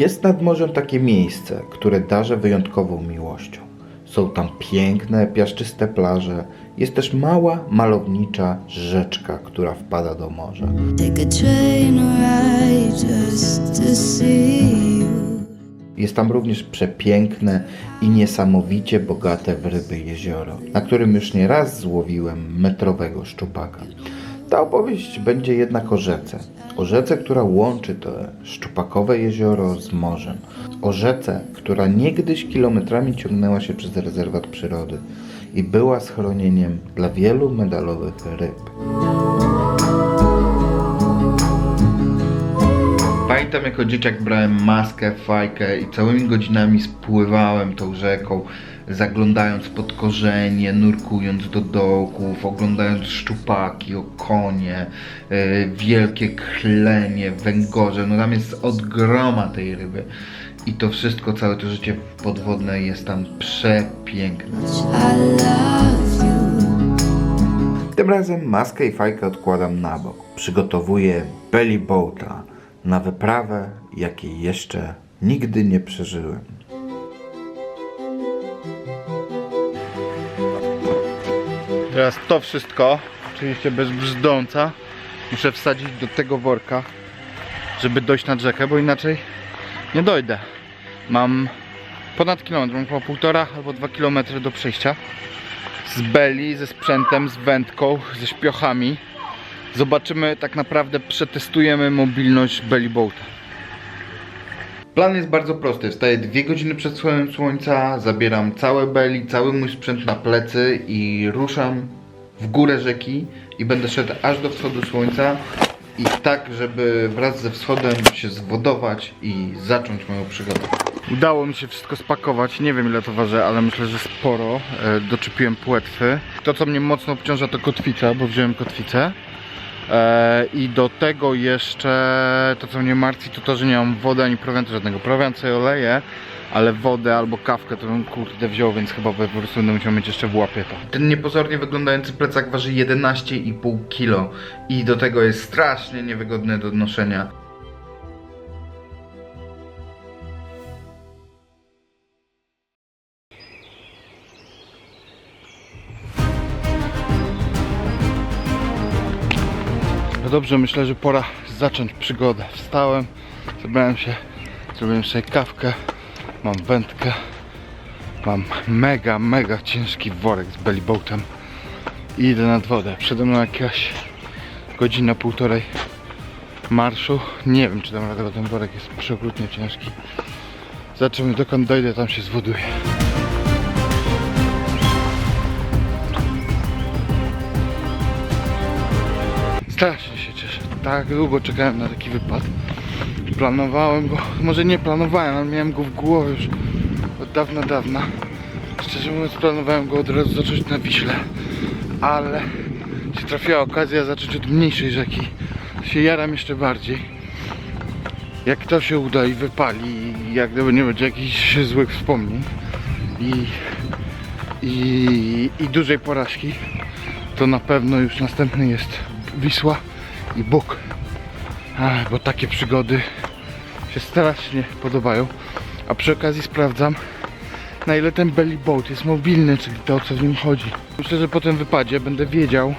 Jest nad morzem takie miejsce, które darzę wyjątkową miłością. Są tam piękne, piaszczyste plaże. Jest też mała, malownicza rzeczka, która wpada do morza. Jest tam również przepiękne i niesamowicie bogate w ryby jezioro, na którym już nie raz złowiłem metrowego szczupaka. Ta opowieść będzie jednak o rzece. O rzece, która łączy to szczupakowe jezioro z morzem. O rzece, która niegdyś kilometrami ciągnęła się przez rezerwat przyrody i była schronieniem dla wielu medalowych ryb. Pamiętam jako dzieciak brałem maskę, fajkę i całymi godzinami spływałem tą rzeką, zaglądając pod korzenie, nurkując do dołków, oglądając szczupaki, okonie, yy, wielkie klenie, węgorze. No tam jest od groma tej ryby. I to wszystko, całe to życie podwodne jest tam przepiękne. Tym razem maskę i fajkę odkładam na bok. Przygotowuję belly boata na wyprawę, jakiej jeszcze nigdy nie przeżyłem. Teraz to wszystko, oczywiście bez brzdąca, muszę wsadzić do tego worka, żeby dojść nad rzekę, bo inaczej nie dojdę. Mam ponad kilometr, mam półtora albo dwa kilometry do przejścia z beli, ze sprzętem, z wędką, ze śpiochami. Zobaczymy, tak naprawdę przetestujemy mobilność belly boata. Plan jest bardzo prosty. Wstaję dwie godziny przed wschodem słońca, zabieram całe beli, cały mój sprzęt na plecy i ruszam w górę rzeki i będę szedł aż do wschodu słońca i tak, żeby wraz ze wschodem się zwodować i zacząć moją przygodę. Udało mi się wszystko spakować, nie wiem ile to waży, ale myślę, że sporo. E, doczepiłem płetwy. To co mnie mocno obciąża to kotwica, bo wziąłem kotwicę. E, I do tego jeszcze to co mnie martwi to to, że nie mam wody ani prowiantu żadnego. Prowiant sobie oleję, ale wodę albo kawkę to bym kurde wziął, więc chyba po prostu będę musiał mieć jeszcze w łapie to. Ten niepozornie wyglądający plecak waży 11,5 kg i do tego jest strasznie niewygodny do noszenia. Dobrze, myślę, że pora zacząć przygodę. Wstałem, zebrałem się, zrobiłem sobie kawkę, mam wędkę, mam mega, mega ciężki worek z bellyboatem i idę nad wodę. Przede mną jakaś godzina, półtorej marszu. Nie wiem, czy dam radę, bo ten worek jest przeokrutnie ciężki. Zobaczymy, dokąd dojdę, tam się zwoduję. Strasznie się cieszę. Tak długo czekałem na taki wypad. Planowałem go, może nie planowałem, ale miałem go w głowie już od dawna, dawna. Szczerze mówiąc, planowałem go od razu zacząć na Wiśle, ale się trafiła okazja zacząć od mniejszej rzeki. Się jaram jeszcze bardziej. Jak to się uda i wypali, jak gdyby nie będzie jakichś złych wspomnień i, i, i dużej porażki, to na pewno już następny jest Wisła i Bóg. Ach, bo takie przygody się strasznie podobają. A przy okazji sprawdzam, na ile ten belly boat jest mobilny, czyli to o co w nim chodzi. Myślę, że po tym wypadzie będę wiedział,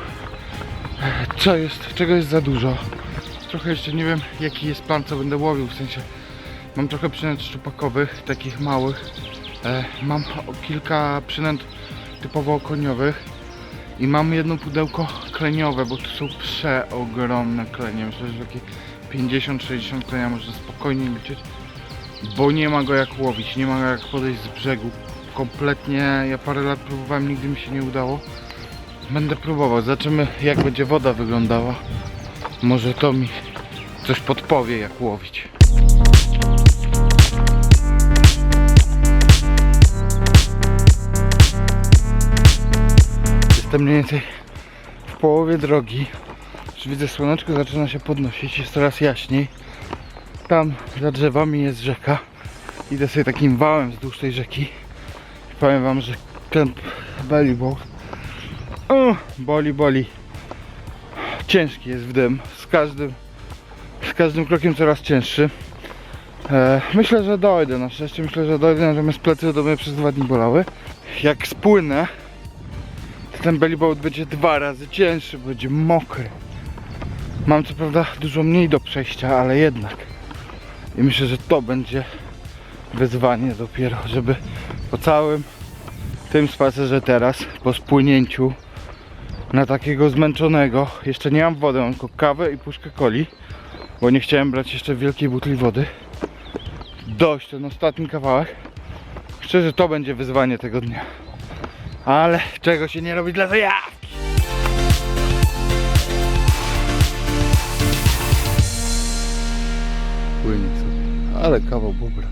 co jest, czego jest za dużo. Trochę jeszcze nie wiem, jaki jest plan, co będę łowił, w sensie mam trochę przynęt szczupakowych, takich małych. E, mam kilka przynęt typowo okoniowych. I mam jedno pudełko kleniowe, bo tu są przeogromne klenie. Myślę, że takie 50-60 klenia można spokojnie liczyć. Bo nie ma go jak łowić, nie ma go jak podejść z brzegu. Kompletnie, ja parę lat próbowałem, nigdy mi się nie udało. Będę próbował, zobaczymy jak będzie woda wyglądała. Może to mi coś podpowie jak łowić. Jestem mniej więcej w połowie drogi. Już widzę słoneczko zaczyna się podnosić, jest coraz jaśniej. Tam za drzewami jest rzeka. Idę sobie takim wałem wzdłuż tej rzeki. I powiem wam, że ten belly boat o, boli, boli. Ciężki jest w dym. Z każdym, z każdym krokiem coraz cięższy. E, myślę, że dojdę, na szczęście myślę, że dojdę, natomiast plecy do mnie przez dwa dni bolały. Jak spłynę, ten bellyboat będzie dwa razy cięższy, będzie mokry. Mam co prawda dużo mniej do przejścia, ale jednak. I myślę, że to będzie wyzwanie dopiero, żeby po całym tym spacerze teraz, po spłynięciu na takiego zmęczonego, jeszcze nie mam wody, mam tylko kawę i puszkę coli, bo nie chciałem brać jeszcze wielkiej butli wody. Dość, ten ostatni kawałek. Szczerze, to będzie wyzwanie tego dnia. Ale czego się nie robi dla zajawki. Płynie sobie. Ale kawał bubra.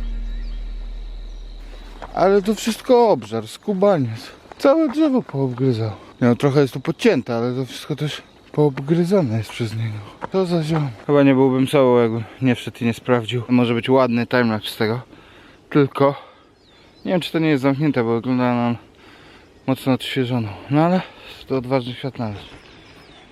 Ale to wszystko obżar, skubaniec. Całe drzewo poobgryzał. Nie, No trochę jest tu podcięte, ale to wszystko też poobgryzane jest przez niego. To za ziom. Chyba nie byłbym sobą, jakbym nie wszedł i nie sprawdził. Może być ładny timelapse z tego. Tylko nie wiem, czy to nie jest zamknięte, bo wygląda na mocno odświeżoną. No ale to odważny świat należy.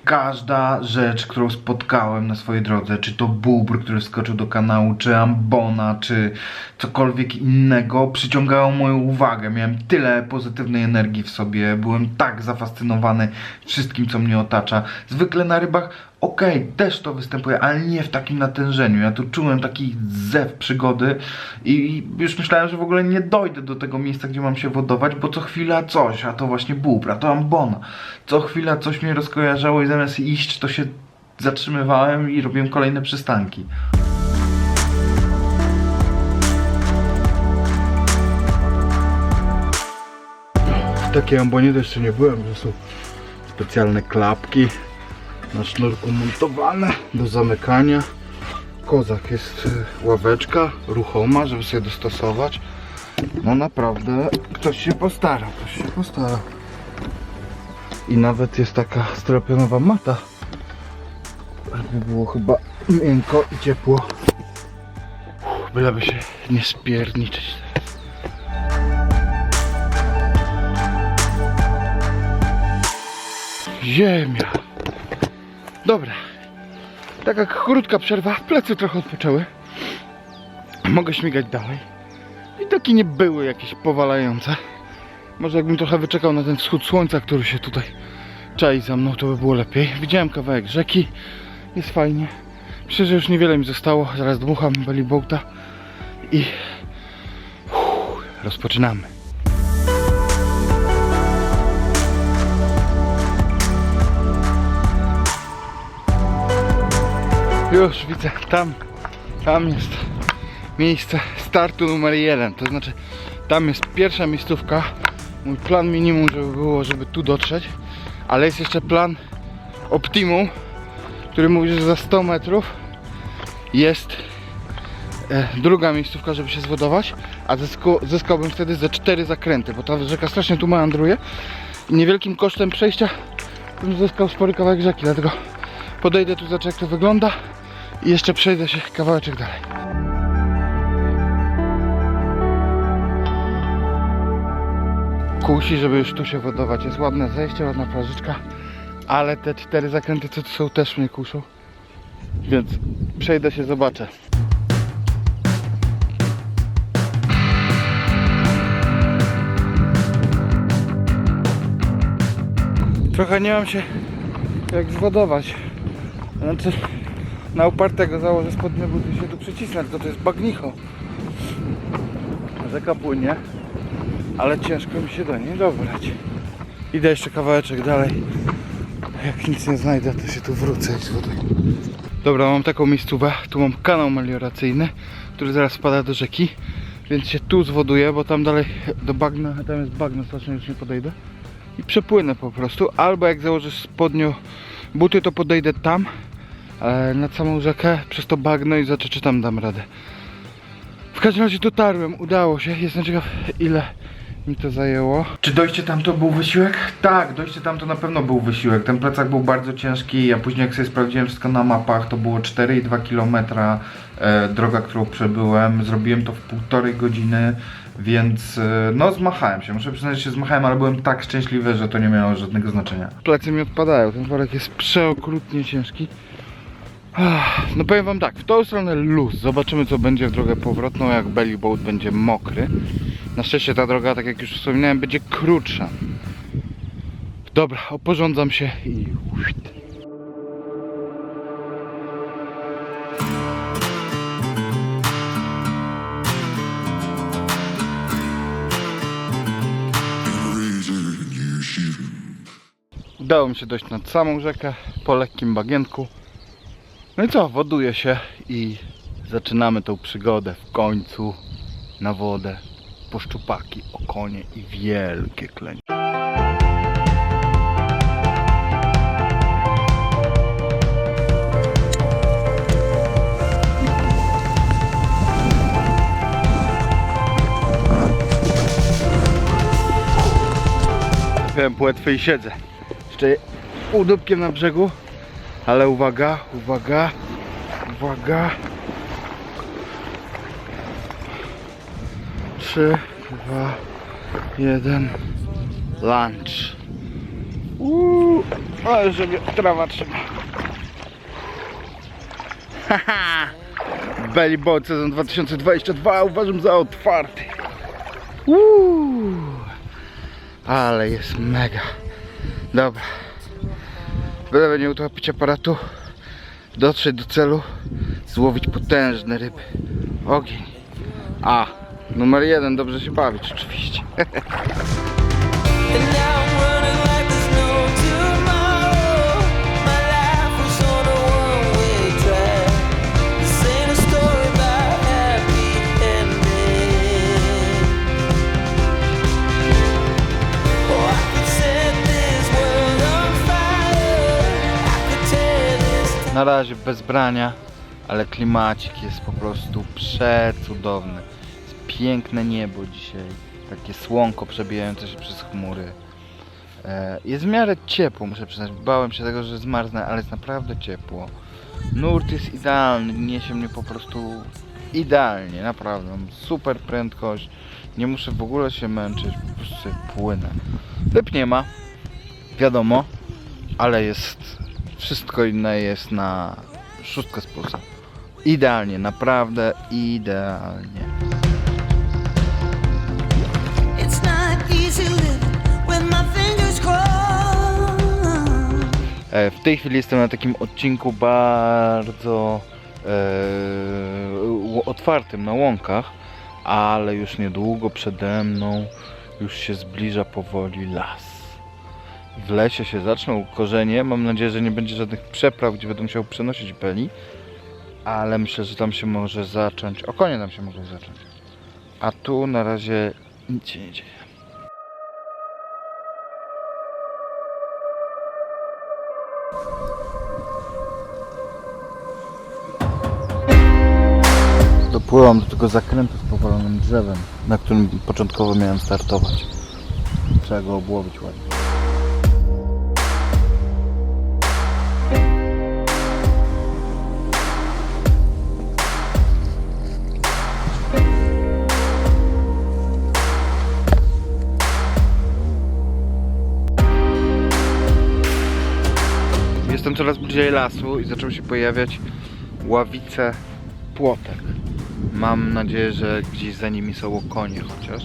Każda rzecz, którą spotkałem na swojej drodze, czy to bóbr, który wskoczył do kanału, czy ambona, czy cokolwiek innego, przyciągało moją uwagę. Miałem tyle pozytywnej energii w sobie, byłem tak zafascynowany wszystkim, co mnie otacza. Zwykle na rybach, okej, też to występuje, ale nie w takim natężeniu. Ja tu czułem taki zew przygody i już myślałem, że w ogóle nie dojdę do tego miejsca, gdzie mam się wodować, bo co chwila coś, a to właśnie bóbr, a to ambona. Co chwila coś mnie rozkojarzało i zamiast iść, to się zatrzymywałem i robiłem kolejne przystanki. W takiej ambonie to jeszcze nie byłem, że są specjalne klapki na sznurku montowane do zamykania. Kozak jest y, ławeczka ruchoma, żeby sobie dostosować. No naprawdę ktoś się postarał, ktoś się postarał. I nawet jest taka stropionowa mata. Żeby było chyba miękko i ciepło. Byleby się nie spierniczyć teraz. Ziemia. Dobra. Taka krótka przerwa, plecy trochę odpoczęły. Mogę śmigać dalej. Widoki nie były jakieś powalające. Może jakbym trochę wyczekał na ten wschód słońca, który się tutaj czai za mną, to by było lepiej. Widziałem kawałek rzeki. Jest fajnie. Myślę, że już niewiele mi zostało. Zaraz dmucham bellyboata i uff, rozpoczynamy. Już widzę, tam, tam jest miejsce startu numer jeden. To znaczy, tam jest pierwsza miejscówka. Mój plan minimum, żeby było, żeby tu dotrzeć. Ale jest jeszcze plan optimum, który mówi, że za 100 metrów jest e, druga miejscówka, żeby się zwodować. A zysko, zyskałbym wtedy ze cztery zakręty, bo ta rzeka strasznie tu meandruje. I niewielkim kosztem przejścia bym zyskał spory kawałek rzeki, dlatego podejdę tu, zobaczę jak to wygląda i jeszcze przejdę się kawałeczek dalej. Kusi, żeby już tu się wodować. Jest ładne zejście, ładna plażyczka, ale te cztery zakręty, co tu są, też mnie kuszą. Więc przejdę się, zobaczę. Trochę nie mam się jak zwodować. Znaczy, na upartego założę spodnie buty się tu przycisnę, to to jest bagnicho. Rzeka płynie, ale ciężko mi się do niej dobrać. Idę jeszcze kawałeczek dalej. Jak nic nie znajdę, to się tu wrócę i zwoduję. Dobra, mam taką miejscówę. Tu mam kanał melioracyjny, który zaraz wpada do rzeki. Więc się tu zwoduję, bo tam dalej do bagna, tam jest bagno, strasznie już nie podejdę. I przepłynę po prostu. Albo jak założę spodnio buty, to podejdę tam nad samą rzekę przez to bagno i zobaczę, czy tam dam radę. W każdym razie dotarłem, udało się. Jestem ciekaw, ile mi to zajęło. Czy dojście tam to był wysiłek? Tak, dojście tam to na pewno był wysiłek. Ten plecak był bardzo ciężki, a później jak sobie sprawdziłem wszystko na mapach, to było 4,2 km e, droga, którą przebyłem. Zrobiłem to w półtorej godziny, więc e, no zmachałem się. Muszę przyznać, że się zmachałem, ale byłem tak szczęśliwy, że to nie miało żadnego znaczenia. Plecy mi odpadają, ten worek jest przeokrutnie ciężki. No powiem wam tak, w tą stronę luz. Zobaczymy co będzie w drogę powrotną, jak belly boat będzie mokry. Na szczęście ta droga, tak jak już wspominałem, będzie krótsza. Dobra, oporządzam się i... Udało mi się dojść nad samą rzekę po lekkim bagienku. No i co, woduję się i zaczynamy tą przygodę w końcu na wodę po szczupaki, okonie i wielkie klenie. Trafiłem płetwy i siedzę. Jeszcze udupkiem na brzegu, ale uwaga, uwaga, uwaga. Trzy, dwa, jeden. Lunch. Uuu, ale żeby trawa trzyma. Haha! Belly Boat sezon 2022 uważam za otwarty. Uuu, ale jest mega. Dobra. Byleby nie utopić aparatu, dotrzeć do celu, złowić potężne ryby. Ogień. A, numer jeden, dobrze się bawić oczywiście. Na razie bez brania, ale klimacik jest po prostu przecudowny. Jest piękne niebo dzisiaj, takie słonko przebijające się przez chmury. E, Jest w miarę ciepło, muszę przyznać. Bałem się tego, że zmarznę, ale jest naprawdę ciepło. Nurt jest idealny, niesie mnie po prostu idealnie, naprawdę. Mam super prędkość, nie muszę w ogóle się męczyć, po prostu płynę. Ryb nie ma, wiadomo, ale jest wszystko inne jest na szóstkę z plusem. Idealnie, naprawdę idealnie. E, W tej chwili jestem na takim odcinku bardzo e, otwartym na łąkach, ale już niedługo przede mną już się zbliża powoli las. W lesie się zaczną korzenie. Mam nadzieję, że nie będzie żadnych przepraw, gdzie będę musiał przenosić beli, ale myślę, że tam się może zacząć. Okonie tam się mogą zacząć. A tu na razie nic się nie dzieje. Dopływam do tego zakrętu z powalonym drzewem, na którym początkowo miałem startować. Trzeba go obłowić ładnie. Coraz bliżej lasu i zaczął się pojawiać ławice płotek. Mam nadzieję, że gdzieś za nimi są konie chociaż,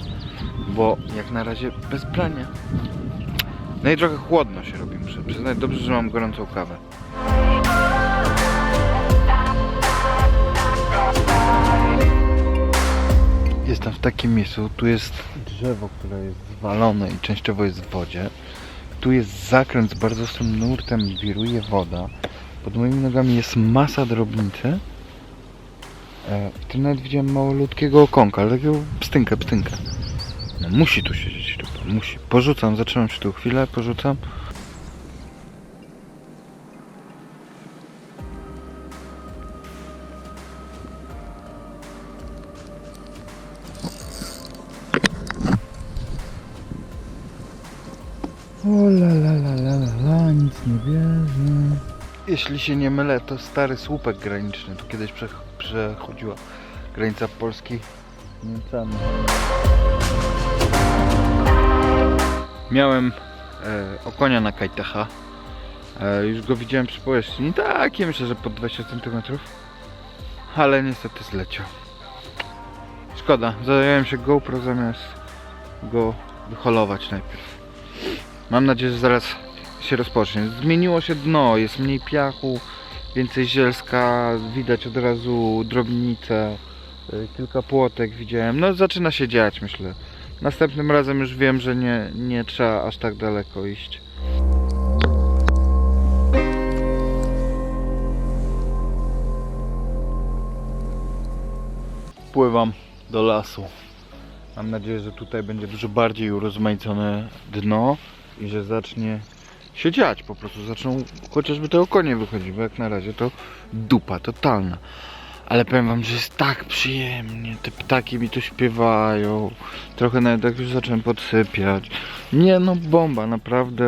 bo jak na razie bez prania. No i trochę chłodno się robi, muszę przyznać. Dobrze, że mam gorącą kawę. Jestem w takim miejscu, tu jest drzewo, które jest zwalone i częściowo jest w wodzie. Tu jest zakręt z bardzo ostrym nurtem wiruje woda. Pod moimi nogami jest masa drobnicy. E, tu nawet widziałem małoludkiego okonka, ale takiego pstynkę, pstynkę. No musi tu siedzieć musi. Porzucam, zatrzymam się tu chwilę, porzucam. Jeśli się nie mylę, to stary słupek graniczny. Tu kiedyś prze, przechodziła granica Polski Niemcami. Miałem e, okonia na Kajtecha. E, już go widziałem przy powierzchni. Takie myślę, że po 20 cm. Ale niestety zleciał. Szkoda, zająłem się GoPro zamiast go wyholować najpierw. Mam nadzieję, że zaraz się rozpocznie. Zmieniło się dno, jest mniej piachu, więcej zielska, widać od razu drobnice, y, kilka płotek widziałem. No zaczyna się dziać myślę. Następnym razem już wiem, że nie, nie trzeba aż tak daleko iść. Pływam do lasu. Mam nadzieję, że tutaj będzie dużo bardziej urozmaicone dno i że zacznie się dziać po prostu. Zaczną chociażby te okonie wychodzić, bo jak na razie to dupa totalna. Ale powiem wam, że jest tak przyjemnie. Te ptaki mi tu śpiewają. Trochę nawet jak już zacząłem podsypiać. Nie no, bomba, naprawdę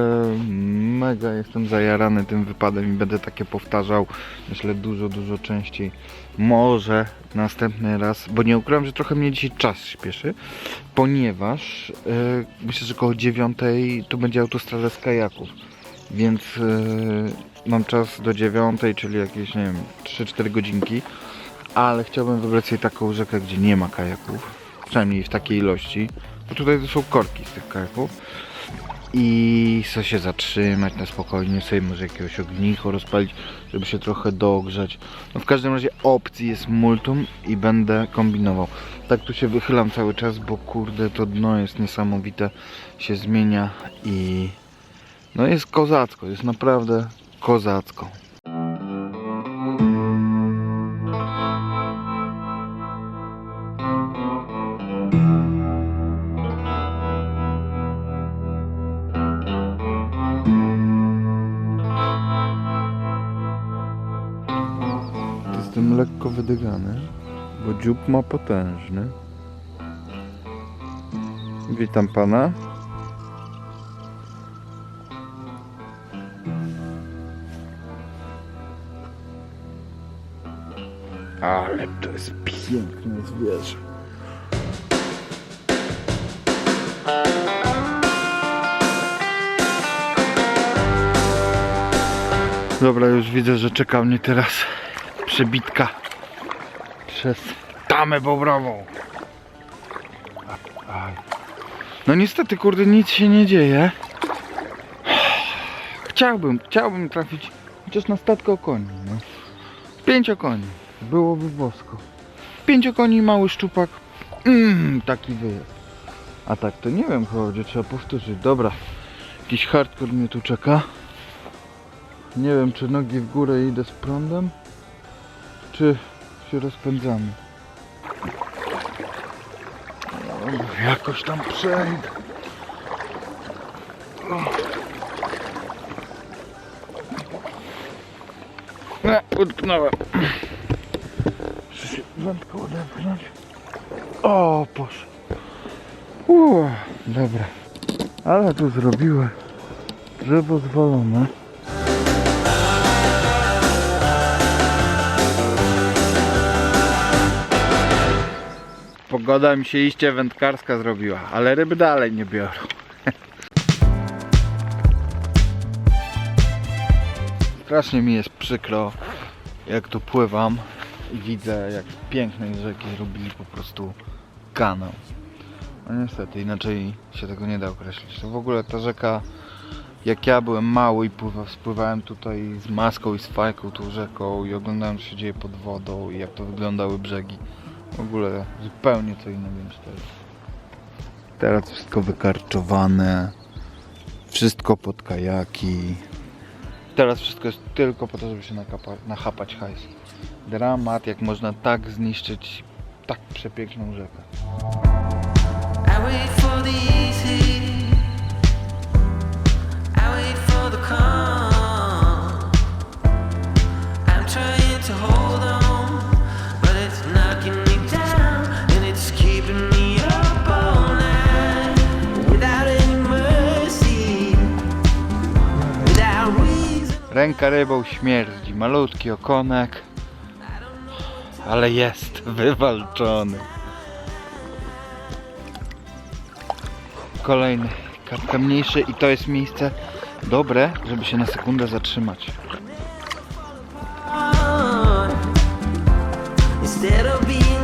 mega jestem zajarany tym wypadem i będę takie powtarzał. Myślę dużo, dużo częściej. Może następny raz, bo nie ukrywam, że trochę mnie dzisiaj czas śpieszy, ponieważ yy, myślę, że koło dziewiątej tu będzie autostrada z kajaków. Więc yy, mam czas do dziewiątej, czyli jakieś, nie wiem, 3-4 godzinki. Ale chciałbym wybrać sobie taką rzekę, gdzie nie ma kajaków. Przynajmniej w takiej ilości. Bo tutaj to są korki z tych kajaków. I chcę się zatrzymać na spokojnie, sobie może jakiegoś ognicho rozpalić, żeby się trochę dogrzać. No w każdym razie opcji jest multum i będę kombinował. Tak tu się wychylam cały czas, bo kurde to dno jest niesamowite, się zmienia i no jest kozacko, jest naprawdę kozacko. Jestem lekko wydygany, bo dziób ma potężny. Witam pana. Jest piękne zwierzę. Dobra, już widzę, że czeka mnie teraz przebitka przez tamę bobrową. No niestety, kurde, nic się nie dzieje. Chciałbym, chciałbym trafić chociaż na statko koni. No. Pięć koni. Byłoby bosko. Pięć koni i mały szczupak. Mm, taki wyjazd. A tak to nie wiem, chyba będzie trzeba powtórzyć. Dobra. Jakiś hardcore mnie tu czeka. Nie wiem, czy nogi w górę idę z prądem, czy się rozpędzamy. Jakoś tam przejdę. Nie, utknąłem. Wędką odepchnąć. O, poszło. Uuu, dobra. Ale tu zrobiłem drzewo zwalone. Pogoda mi się iście wędkarska zrobiła, ale ryby dalej nie biorą. Strasznie mi jest przykro, jak tu pływam widzę, jak z pięknej rzeki zrobili po prostu kanał. No niestety, inaczej się tego nie da określić. To w ogóle ta rzeka, jak ja byłem mały i pływa, spływałem tutaj z maską i z fajką tą rzeką i oglądałem co się dzieje pod wodą i jak to wyglądały brzegi. W ogóle zupełnie co innego niż teraz. Teraz wszystko wykarczowane, wszystko pod kajaki. Teraz wszystko jest tylko po to, żeby się nakapa- nachapać hajs. Dramat, jak można tak zniszczyć tak przepiękną rzekę. Ręka rybą śmierdzi, malutki okonek, ale jest wywalczony. Kolejny, kartka mniejszy i to jest miejsce, dobre, żeby się na sekundę zatrzymać. Instead of being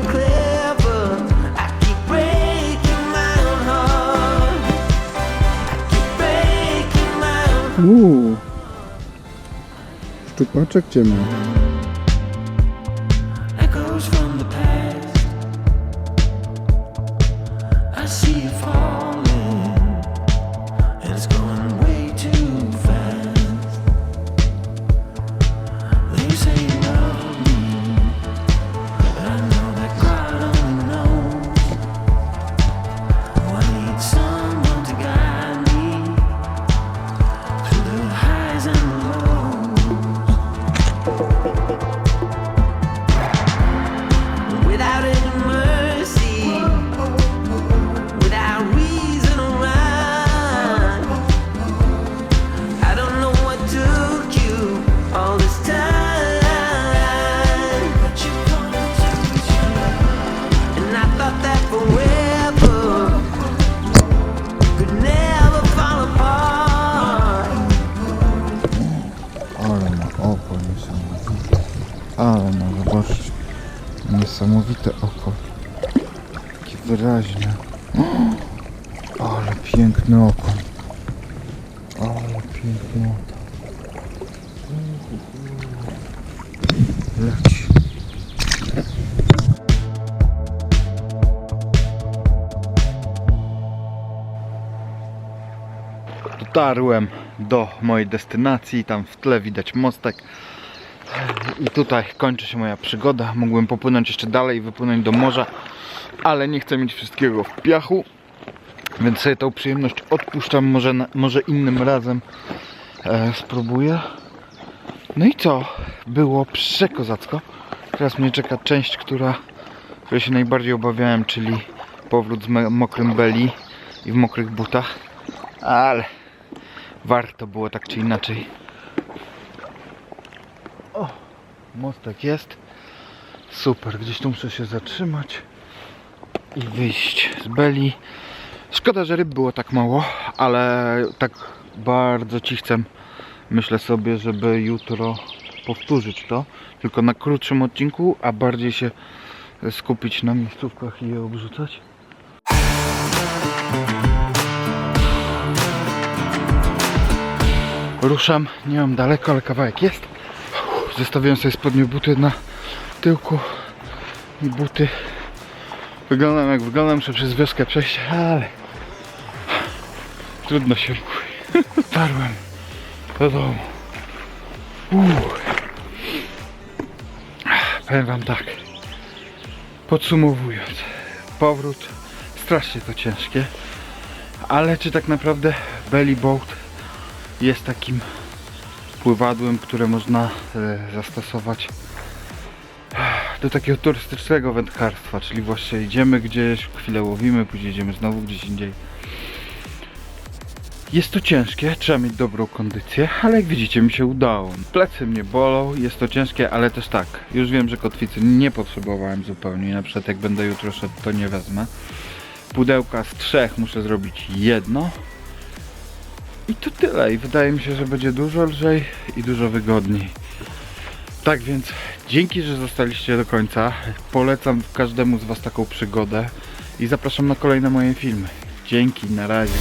Niesamowite oko. Takie wyraźne. Ale piękne oko. Ale piękne oko. Leci. Dotarłem do mojej destynacji, tam w tle widać mostek. I tutaj kończy się moja przygoda. Mógłbym popłynąć jeszcze dalej wypłynąć do morza, ale nie chcę mieć wszystkiego w piachu, więc sobie tą przyjemność odpuszczam. Może, może innym razem e, spróbuję. No i co? Było przekozacko. Teraz mnie czeka część, która, której się najbardziej obawiałem, czyli powrót z mokrym belly i w mokrych butach. Ale warto było tak czy inaczej. O, mostek jest. Super, gdzieś tu muszę się zatrzymać i wyjść z beli. Szkoda, że ryb było tak mało, ale tak bardzo cichcem myślę sobie, żeby jutro powtórzyć to, tylko na krótszym odcinku, a bardziej się skupić na miejscówkach i je obrzucać. Ruszam, nie mam daleko, ale kawałek jest. Zostawiłem sobie spodnie buty na tyłku i buty. Wyglądam jak wyglądam, muszę przez wioskę przejść, ale trudno się mówi. Dotarłem do domu. Powiem wam tak. Podsumowując, powrót strasznie to ciężkie, ale czy tak naprawdę belly boat jest takim pływadłem, które można e, zastosować do takiego turystycznego wędkarstwa, czyli właśnie idziemy gdzieś, chwilę łowimy, później idziemy znowu gdzieś indziej. Jest to ciężkie, trzeba mieć dobrą kondycję, ale jak widzicie mi się udało. Plecy mnie bolą, jest to ciężkie, ale też tak, już wiem, że kotwicy nie potrzebowałem zupełnie, na przykład jak będę jutro szedł, to nie wezmę. Pudełka z trzech muszę zrobić jedno, i to tyle. I wydaje mi się, że będzie dużo lżej i dużo wygodniej. Tak więc dzięki, że zostaliście do końca. Polecam każdemu z Was taką przygodę i zapraszam na kolejne moje filmy. Dzięki, na razie.